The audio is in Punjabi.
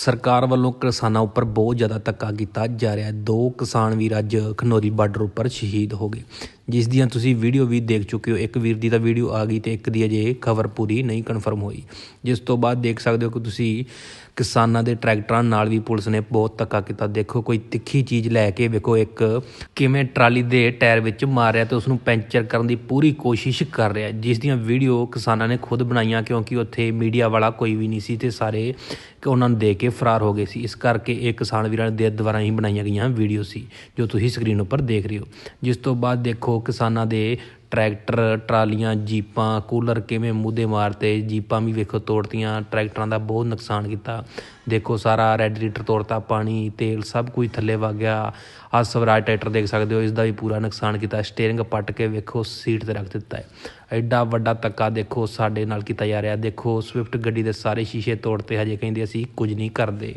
ਸਰਕਾਰ ਵੱਲੋਂ ਕਿਸਾਨਾਂ ਉੱਪਰ ਬਹੁਤ ਜ਼ਿਆਦਾ ਧੱਕਾ ਕੀਤਾ ਜਾ ਰਿਹਾ ਹੈ। ਦੋ ਕਿਸਾਨ ਵੀਰ ਅੱਜ ਖਨੌਰੀ ਬਾਰਡਰ ਉੱਪਰ ਸ਼ਹੀਦ ਹੋ ਗਏ। ਜਿਸ ਦੀਆਂ ਤੁਸੀਂ ਵੀਡੀਓ ਵੀ ਦੇਖ ਚੁੱਕੇ ਹੋ, ਇੱਕ ਵੀਰ ਦੀ ਤਾਂ ਵੀਡੀਓ ਆ ਗਈ ਤੇ ਇੱਕ ਦੀ ਅਜੇ ਖਬਰ ਪੂਰੀ ਨਹੀਂ ਕਨਫਰਮ ਹੋਈ। ਜਿਸ ਤੋਂ ਬਾਅਦ ਦੇਖ ਸਕਦੇ ਹੋ ਕਿ ਤੁਸੀਂ ਕਿਸਾਨਾਂ ਦੇ ਟਰੈਕਟਰਾਂ ਨਾਲ ਵੀ ਪੁਲਿਸ ਨੇ ਬਹੁਤ ਧੱਕਾ ਕੀਤਾ। ਦੇਖੋ, ਕੋਈ ਤਿੱਖੀ ਚੀਜ਼ ਲੈ ਕੇ ਵੇਖੋ, ਇੱਕ ਕਿਵੇਂ ਟਰਾਲੀ ਦੇ ਟਾਇਰ ਵਿੱਚ ਮਾਰਿਆ ਤੇ ਉਸ ਨੂੰ ਪੈਂਚਰ ਕਰਨ ਦੀ ਪੂਰੀ ਕੋਸ਼ਿਸ਼ ਕਰ ਰਿਹਾ। ਜਿਸ ਦੀਆਂ ਵੀਡੀਓ ਕਿਸਾਨਾਂ ਨੇ ਖੁਦ ਬਣਾਈਆਂ, ਕਿਉਂਕਿ ਉੱਥੇ ਮੀਡੀਆ ਵਾਲਾ ਕੋਈ ਵੀ ਨਹੀਂ ਸੀ ਤੇ ਸਾਰੇ ਕਿ ਉਹਨਾਂ ਨੂੰ ਦੇ ਕੇ ਫਰਾਰ ਹੋ ਗਏ ਸੀ। ਇਸ ਕਰਕੇ ਇਹ ਕਿਸਾਨ ਵੀਰਾਂ ਦੇ ਦੁਆਰਾ ਹੀ ਬਣਾਈਆਂ ਗਈਆਂ ਵੀਡੀਓ ਸੀ, ਜੋ ਤੁਸੀਂ ਸਕਰੀਨ ਉੱਪਰ ਦੇਖ ਰਹੇ ਹੋ। ਜਿਸ ਤੋਂ ਬਾਅਦ ਦੇਖੋ ਉਹ ਕਿਸਾਨਾਂ ਦੇ ਟਰੈਕਟਰ, ਟਰਾਲੀਆਂ, ਜੀਪਾਂ, ਕੂਲਰ ਕਿਵੇਂ ਮੂਧੇ ਮਾਰਤੇ ਜੀਪਾਂ ਵੀ ਵੇਖੋ ਤੋੜਤੀਆਂ, ਟਰੈਕਟਰਾਂ ਦਾ ਬਹੁਤ ਨੁਕਸਾਨ ਕੀਤਾ। ਦੇਖੋ ਸਾਰਾ ਰੈਡ ਲੀਟਰ ਤੋੜਤਾ, ਪਾਣੀ, ਤੇਲ ਸਭ ਕੁਝ ਥੱਲੇ ਵਗ ਗਿਆ। ਆਹ ਸਵਰਾਜ ਟਰੈਕਟਰ ਦੇਖ ਸਕਦੇ ਹੋ ਇਸ ਦਾ ਵੀ ਪੂਰਾ ਨੁਕਸਾਨ ਕੀਤਾ। ਸਟੀਅਰਿੰਗ ਪੱਟ ਕੇ ਵੇਖੋ, ਸੀਟ ਤੇ ਰੱਖ ਦਿੱਤਾ ਹੈ। ਐਡਾ ਵੱਡਾ ਧੱਕਾ ਦੇਖੋ, ਸਾਡੇ ਨਾਲ ਕੀਤਾ ਜਾ ਰਿਹਾ। ਦੇਖੋ, ਸਵਿਫਟ ਗੱਡੀ ਦੇ ਸਾਰੇ ਸ਼ੀਸ਼ੇ ਤੋੜਤੇ, ਹਜੇ ਕਹਿੰਦੇ ਅਸੀਂ ਕੁਝ ਨਹੀਂ ਕਰਦੇ।